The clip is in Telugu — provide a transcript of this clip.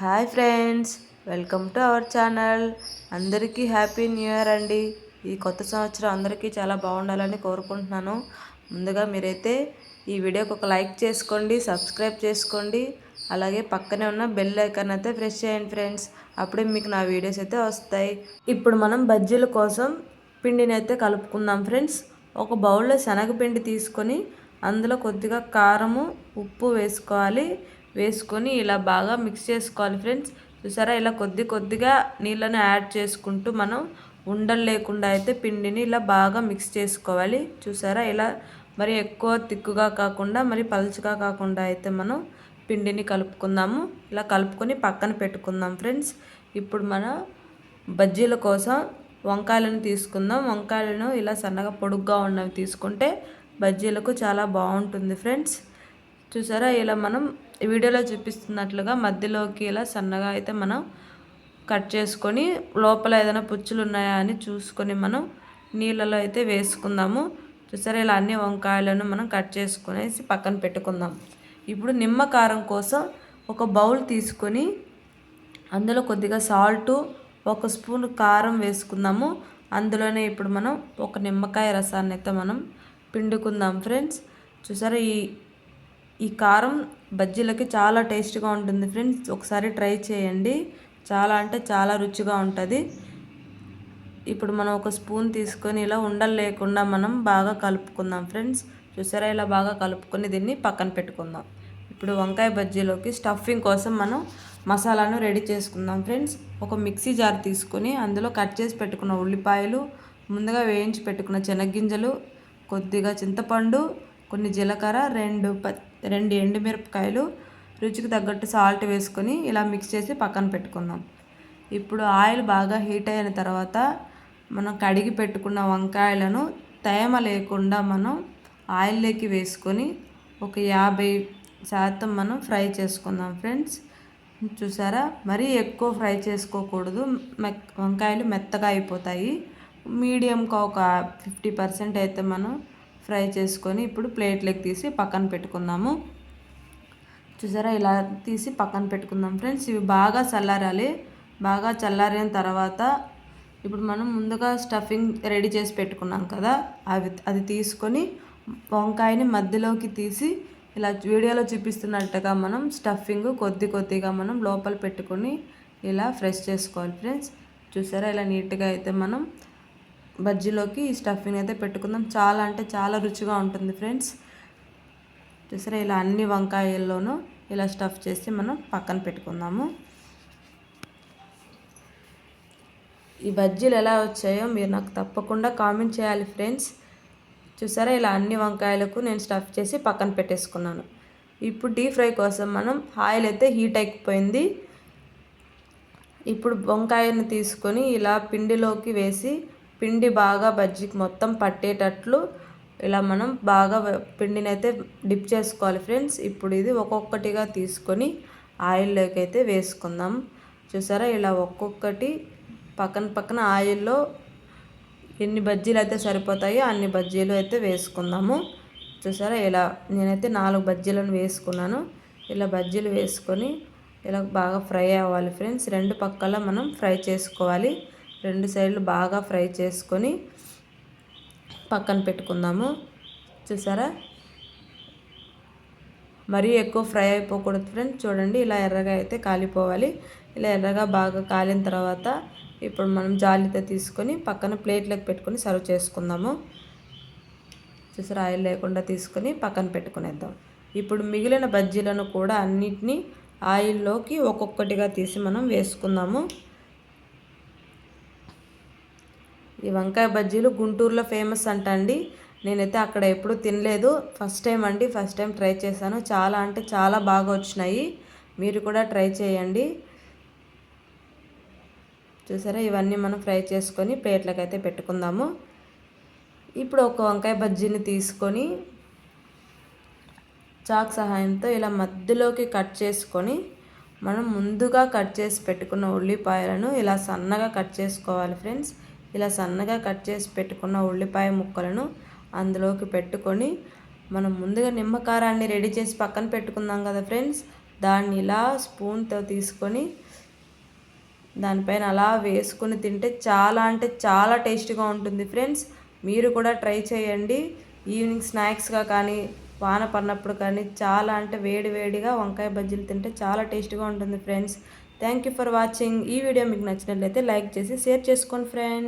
Hi friends welcome to our channel. అందరికీ హ్యాపీ న్యూ ఇయర్ అండి. ఈ కొత్త సంవత్సరం అందరికీ చాలా బాగుండాలని కోరుకుంటున్నాను. ముందుగా మీరైతే ఈ వీడియోకి ఒక లైక్ చేసుకోండి సబ్స్క్రైబ్ చేసుకోండి. అలాగే పక్కనే ఉన్న బెల్ ఐకాన్ అయితే ప్రెస్ చేయండి ఫ్రెండ్స్. అప్పుడే మీకు నా వీడియోస్ అయితే వస్తాయి. ఇప్పుడు మనం బజ్జీల కోసం పిండిని అయితే కలుపుకుందాం ఫ్రెండ్స్. ఒక బౌల్లో శనగపిండి తీసుకొని అందులో కొద్దిగా కారము ఉప్పు వేసుకోవాలి. వేసుకొని ఇలా బాగా మిక్స్ చేసుకోవాలి ఫ్రెండ్స్ చూసారా? ఇలా కొద్ది కొద్దిగా నీళ్ళను యాడ్ చేసుకుంటూ మనం ఉండలు లేకుండా అయితే పిండిని ఇలా బాగా మిక్స్ చేసుకోవాలి. చూసారా? ఇలా మరి ఎక్కువ తిక్కుగా కాకుండా మరి పలుచగా కాకుండా అయితే మనం పిండిని కలుపుకుందాము. ఇలా కలుపుకొని పక్కన పెట్టుకుందాం ఫ్రెండ్స్ ఇప్పుడు మన బజ్జీల కోసం వంకాయలను తీసుకుందాం. వంకాయలను ఇలా సన్నగా పొడుగ్గా ఉన్నవి తీసుకుంటే బజ్జీలకు చాలా బాగుంటుంది ఫ్రెండ్స్ చూసారా? ఇలా మనం వీడియోలో చూపిస్తున్నట్లుగా మధ్యలోకి ఇలా సన్నగా అయితే మనం కట్ చేసుకొని లోపల ఏదైనా పుచ్చులు ఉన్నాయా అని చూసుకొని మనం నీళ్ళలో అయితే వేసుకుందాము. చూసారా ఇలా అన్ని వంకాయలను మనం కట్ చేసుకునేసి పక్కన పెట్టుకుందాం. ఇప్పుడు నిమ్మకారం కోసం ఒక బౌల్ తీసుకొని అందులో కొద్దిగా సాల్టు ఒక స్పూన్ కారం వేసుకుందాము. అందులోనే ఇప్పుడు మనం ఒక నిమ్మకాయ రసాన్ని అయితే మనం పిండుకుందాం ఫ్రెండ్స్. చూసారా ఈ ఈ కారం బజ్జీలకి చాలా టేస్ట్గా ఉంటుంది ఫ్రెండ్స్. ఒకసారి ట్రై చేయండి. చాలా అంటే చాలా రుచిగా ఉంటుంది. ఇప్పుడు మనం ఒక స్పూన్ తీసుకొని ఇలా ఉండలు లేకుండా మనం బాగా కలుపుకుందాం ఫ్రెండ్స్. చూసారా? ఇలా బాగా కలుపుకొని దీన్ని పక్కన పెట్టుకుందాం. ఇప్పుడు వంకాయ బజ్జీలోకి స్టఫింగ్ కోసం మనం మసాలాను రెడీ చేసుకుందాం ఫ్రెండ్స్. ఒక మిక్సీ జార్ తీసుకొని అందులో కట్ చేసి పెట్టుకున్న ఉల్లిపాయలు ముందుగా వేయించి పెట్టుకున్న శనగ్గింజలు కొద్దిగా చింతపండు కొన్ని జీలకర్ర రెండు ప రెండు ఎండుమిరపకాయలు రుచికి తగ్గట్టు సాల్ట్ వేసుకొని ఇలా మిక్స్ చేసి పక్కన పెట్టుకుందాం. ఇప్పుడు ఆయిల్ బాగా హీట్ అయిన తర్వాత మనం కడిగి పెట్టుకున్న వంకాయలను తేమ లేకుండా మనం ఆయిల్లోకి వేసుకొని ఒక యాభై శాతం మనం ఫ్రై చేసుకుందాం ఫ్రెండ్స్. చూసారా? మరీ ఎక్కువ ఫ్రై చేసుకోకూడదు. వంకాయలు మెత్తగా అయిపోతాయి. మీడియంగా ఒక ఫిఫ్టీ పర్సెంట్ అయితే మనం ఫ్రై చేసుకొని ఇప్పుడు ప్లేట్లోకి తీసి పక్కన పెట్టుకుందాము. చూసారా? ఇలా తీసి పక్కన పెట్టుకుందాం ఫ్రెండ్స్. ఇవి బాగా చల్లారాలి. బాగా చల్లారిన తర్వాత ఇప్పుడు మనం ముందుగా స్టఫింగ్ రెడీ చేసి పెట్టుకున్నాం కదా అవి అది తీసుకొని వంకాయని మధ్యలోకి తీసి ఇలా వీడియోలో చూపిస్తున్నట్టుగా మనం స్టఫింగ్ కొద్ది కొద్దిగా మనం లోపల పెట్టుకొని ఇలా ఫ్రెష్ చేసుకోవాలి ఫ్రెండ్స్. చూసారా? ఇలా నీట్గా అయితే మనం బజ్జీలోకి ఈ స్టఫింగ్ అయితే పెట్టుకుందాం. చాలా అంటే చాలా రుచిగా ఉంటుంది ఫ్రెండ్స్. చూసారా ఇలా అన్ని వంకాయల్లోనూ ఇలా స్టఫ్ చేసి మనం పక్కన పెట్టుకుందాము. ఈ బజ్జీలు ఎలా వచ్చాయో మీరు నాకు తప్పకుండా కామెంట్ చేయాలి ఫ్రెండ్స్. చూసారా ఇలా అన్ని వంకాయలకు నేను స్టఫ్ చేసి పక్కన పెట్టేసుకున్నాను. ఇప్పుడు డీప్ ఫ్రై కోసం మనం ఆయిల్ అయితే హీట్ అయిపోయింది. ఇప్పుడు వంకాయను తీసుకొని ఇలా పిండిలోకి వేసి పిండి బాగా బజ్జీకి మొత్తం పట్టేటట్లు ఇలా మనం బాగా పిండిని అయితే డిప్ చేసుకోవాలి ఫ్రెండ్స్. ఇప్పుడు ఇది ఒక్కొక్కటిగా తీసుకొని ఆయిల్లోకి అయితే వేసుకుందాం. చూసారా? ఇలా ఒక్కొక్కటి పక్కన పక్కన ఆయిల్లో ఎన్ని బజ్జీలు అయితే సరిపోతాయో అన్ని బజ్జీలు అయితే వేసుకుందాము. చూసారా? ఇలా నేనైతే నాలుగు బజ్జీలను వేసుకున్నాను. ఇలా బజ్జీలు వేసుకొని ఇలా బాగా ఫ్రై అవ్వాలి ఫ్రెండ్స్. రెండు పక్కల మనం ఫ్రై చేసుకోవాలి. రెండు సైడ్లు బాగా ఫ్రై చేసుకొని పక్కన పెట్టుకుందాము. చూసారా? మరీ ఎక్కువ ఫ్రై అయిపోకూడదు ఫ్రెండ్స్. చూడండి ఇలా ఎర్రగా అయితే కాలిపోవాలి. ఇలా ఎర్రగా బాగా కాలిన తర్వాత ఇప్పుడు మనం జాలితో తీసుకొని పక్కన ప్లేట్లోకి పెట్టుకొని సర్వ్ చేసుకుందాము. చూసారా? ఆయిల్ లేకుండా తీసుకొని పక్కన పెట్టుకునేద్దాం. ఇప్పుడు మిగిలిన బజ్జీలను కూడా అన్నిటినీ ఆయిల్లోకి ఒక్కొక్కటిగా తీసి మనం వేసుకుందాము. ఈ వంకాయ బజ్జీలు గుంటూరులో ఫేమస్ అంట అండి నేనైతే అక్కడ ఎప్పుడు తినలేదు. ఫస్ట్ టైం అండి ఫస్ట్ టైం ట్రై చేశాను. చాలా అంటే చాలా బాగా వచ్చినాయి. మీరు కూడా ట్రై చేయండి. చూసారా? ఇవన్నీ మనం ఫ్రై చేసుకొని ప్లేట్లకైతే పెట్టుకుందాము. ఇప్పుడు ఒక వంకాయ బజ్జీని తీసుకొని చాక్ సహాయంతో ఇలా మధ్యలోకి కట్ చేసుకొని మనం ముందుగా కట్ చేసి పెట్టుకున్న ఉల్లిపాయలను ఇలా సన్నగా కట్ చేసుకోవాలి ఫ్రెండ్స్. ఇలా సన్నగా కట్ చేసి పెట్టుకున్న ఉల్లిపాయ ముక్కలను అందులోకి పెట్టుకొని మనం ముందుగా నిమ్మకారాన్ని రెడీ చేసి పక్కన పెట్టుకుందాం కదా ఫ్రెండ్స్. దాన్ని ఇలా స్పూన్తో తీసుకొని దానిపైన అలా వేసుకుని తింటే చాలా అంటే చాలా టేస్టీగా ఉంటుంది ఫ్రెండ్స్. మీరు కూడా ట్రై చేయండి. ఈవినింగ్ స్నాక్స్గా కానీ వాన పడినప్పుడు కానీ చాలా అంటే వేడి వేడిగా వంకాయ బజ్జీలు తింటే చాలా టేస్టీగా ఉంటుంది friends. Thank you for watching. ఈ వీడియో మీకు నచ్చినట్లయితే లైక్ చేసి షేర్ చేసుకోండి ఫ్రెండ్స్.